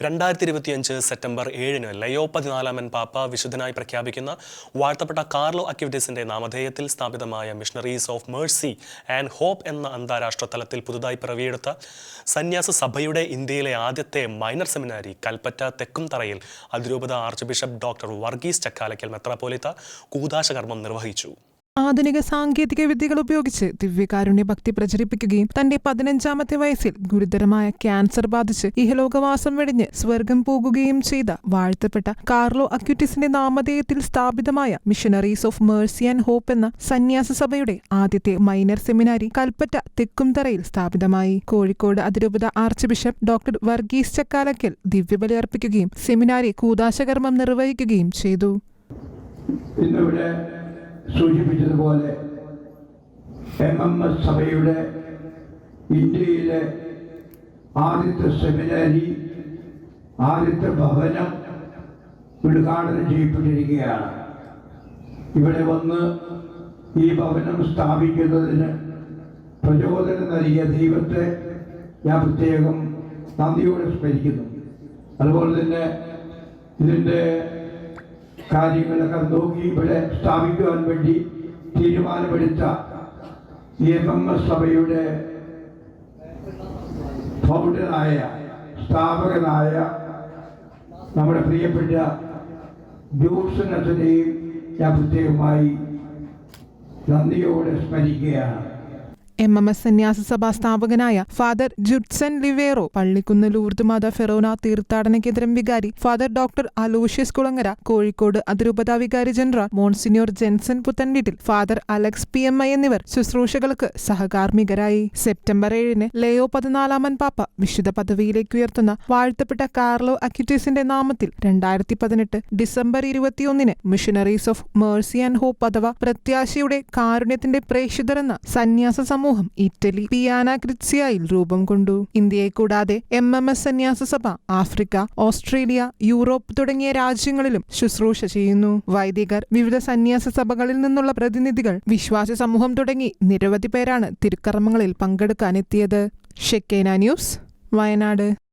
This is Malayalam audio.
രണ്ടായിരത്തി ഇരുപത്തിയഞ്ച് സെപ്റ്റംബർ ഏഴിന് ലയോ പതിനാലാമൻ പാപ്പ വിശുദ്ധനായി പ്രഖ്യാപിക്കുന്ന വാഴ്ത്തപ്പെട്ട കാർലോ അക്യൂറ്റീസിന്റെ നാമധേയത്തിൽ സ്ഥാപിതമായ missionaries of mercy and hope എന്ന അന്താരാഷ്ട്ര തലത്തിൽ പുതുതായി പിറവിയെടുത്ത സന്യാസ സഭയുടെ ഇന്ത്യയിലെ ആദ്യത്തെ മൈനർ സെമിനാരി കൽപ്പറ്റ തെക്കുംതറയിൽ അതിരൂപത archbishop doctor Varghese Chakkalakkal മെത്രാപ്പോലിത്ത കൂതാശകർമ്മം നിർവഹിച്ചു. ആധുനിക സാങ്കേതിക വിദ്യകൾ ഉപയോഗിച്ച് ദിവ്യകാരുണ്യ ഭക്തി പ്രചരിപ്പിക്കുകയും തന്റെ പതിനഞ്ചാമത്തെ വയസ്സിൽ ഗുരുതരമായ ക്യാൻസർ ബാധിച്ച് ഇഹലോകവാസം വെടിഞ്ഞ് സ്വർഗം പോകുകയും ചെയ്ത വാഴ്ത്തപ്പെട്ട കാർലോ അക്യൂറ്റിസിന്റെ നാമധേയത്തിൽ സ്ഥാപിതമായ missionaries of mercy and hope എന്ന സന്യാസ സഭയുടെ ആദ്യത്തെ മൈനർ സെമിനാരി കൽപ്പറ്റ തെക്കുംതറയിൽ സ്ഥാപിതമായി. കോഴിക്കോട് അതിരൂപത archbishop doctor Varghese Chakkalakkal ദിവ്യബലി അർപ്പിക്കുകയും സെമിനാരി കൂതാശകർമ്മം നിർവഹിക്കുകയും ചെയ്തു. ഇന്നിവിടെ സൂചിപ്പിച്ചതുപോലെ എം എം എസ് സഭയുടെ ഇന്ത്യയിലെ ആദ്യത്തെ സെമിനാരി ആദ്യത്തെ ഭവനം ഉദ്ഘാടനം ചെയ്യപ്പെട്ടിരിക്കുകയാണ്. ഇവിടെ വന്ന് ഈ ഭവനം സ്ഥാപിക്കുന്നതിന് പ്രചോദനം നൽകിയ ദൈവത്തെ ഞാൻ പ്രത്യേകം നന്ദിയോടെ സ്മരിക്കുന്നു. അതുപോലെ തന്നെ ഇതിന്റെ കാര്യങ്ങളൊക്കെ നോക്കി ഇവിടെ സ്ഥാപിക്കുവാൻ വേണ്ടി തീരുമാനമെടുത്ത എം സഭയുടെ ഫൗണ്ടറായ സ്ഥാപകനായ നമ്മുടെ പ്രിയപ്പെട്ട അച്ഛനെയും ഞാൻ പ്രത്യേകമായി നന്ദിയോടെ സ്മരിക്കുകയാണ്. എം എം എസ് സന്യാസ സഭാ സ്ഥാപകനായ father Judson Livero Pallikkunnu Lourdes Mata forane തീർത്ഥാടന കേന്ദ്രം വികാരി father doctor Aloysius Kulangara Kozhikode അതിരൂപതാ വികാരി general monsignor Jenson Puthenveettil father Alex P M I എന്നിവർ ശുശ്രൂഷകൾക്ക് സഹകാർമികരായി സെപ്റ്റംബർ ഏഴിന് ലയോ പതിനാലാമൻ പാപ്പ വിശുദ്ധ പദവിയിലേക്ക് ഉയർത്തുന്ന വാഴ്ത്തപ്പെട്ട കാർലോ അക്യൂറ്റീസിന്റെ നാമത്തിൽ രണ്ടായിരത്തി പതിനെട്ട് ഡിസംബർ ഇരുപത്തിയൊന്നിന് missionaries of mercy and hope അഥവാ പ്രത്യാശയുടെ കാരുണ്യത്തിന്റെ പ്രേക്ഷിതരെന്ന സന്യാസ സമൂഹം ഇറ്റലി പിയാന ക്രിറ്റ്സിയയിൽ രൂപം കൊണ്ടു. ഇന്ത്യയെ കൂടാതെ എം എം എസ് സന്യാസ സഭ ആഫ്രിക്ക ഓസ്ട്രേലിയ യൂറോപ്പ് തുടങ്ങിയ രാജ്യങ്ങളിലും ശുശ്രൂഷ ചെയ്യുന്നു. വൈദികർ വിവിധ സന്യാസ സഭകളിൽ നിന്നുള്ള പ്രതിനിധികൾ വിശ്വാസ സമൂഹം തുടങ്ങി നിരവധി പേരാണ് തിരുക്കർമ്മങ്ങളിൽ പങ്കെടുക്കാനെത്തിയത്. ഷെക്കേന ന്യൂസ് വയനാട്.